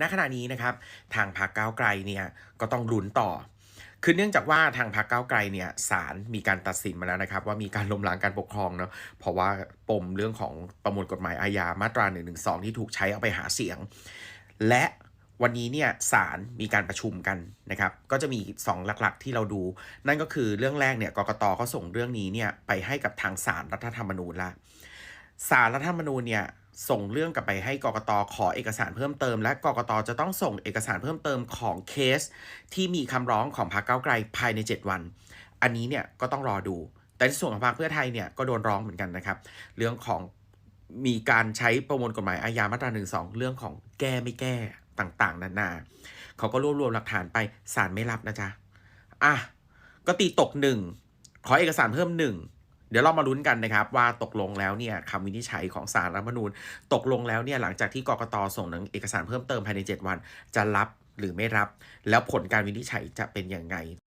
ณขณะนี้นะครับทางพรรคก้าวไกลเนี่ยก็ต้องลุ้นต่อ คือเนื่องจากว่าทางพรรคก้าวไกลเนี่ยศาลมีการตัดสินมาแล้วนะครับ ว่ามีการล้มล้างการปกครองเนาะเพราะว่าปมเรื่องของประมวลกฎหมายอาญามาตรา1นึที่ถูกใช้เอาไปหาเสียง และวันนี้เนี่ยศาลมีการประชุมกันนะครับ ก็จะมี 2 หลักๆ ที่เราดู นั่นก็คือเรื่องแรกเนี่ยกกตเขาส่งเรื่องนี้เนี่ยไปให้กับทางศาลรัฐธรรมนูญละศาลรัฐธรรมนูญเนี่ย ส่งเรื่องกลับไปให้กกตขอเอกสารเพิ่มเติม และกกตจะต้องส่งเอกสารเพิ่มเติมของเคส ที่มีคำร้องของพรรคก้าไกลภายใน 7 วัน อันนี้เนี่ยก็ต้องรอดู แต่ในส่วนของพรรคเพื่อไทยเนี่ยก็โดนร้องเหมือนกันนะครับ เรื่องของมีการใช้ประมวลกฎหมายอาญามาตรา1นึเรื่องของแก้ไม่แก้ต่างๆ นานาเขาก็รวบรวมหลักฐานไปศาลไม่รับนะจ๊ะอะก็ตีตกหนึ่งขอเอกสารเพิ่มหนึ่ง เดี๋ยวเรามาลุ้นกันนะครับว่าตกลงแล้วเนี่ยคำวินิจฉัยของสารรัฐมนูญ ตกลงแล้วเนี่ยหลังจากที่กกตส่งหนังเอกสารเพิ่มเติมภายใน 7 วัน จะรับหรือไม่รับ แล้วผลการวินิจฉัยจะเป็นยังไง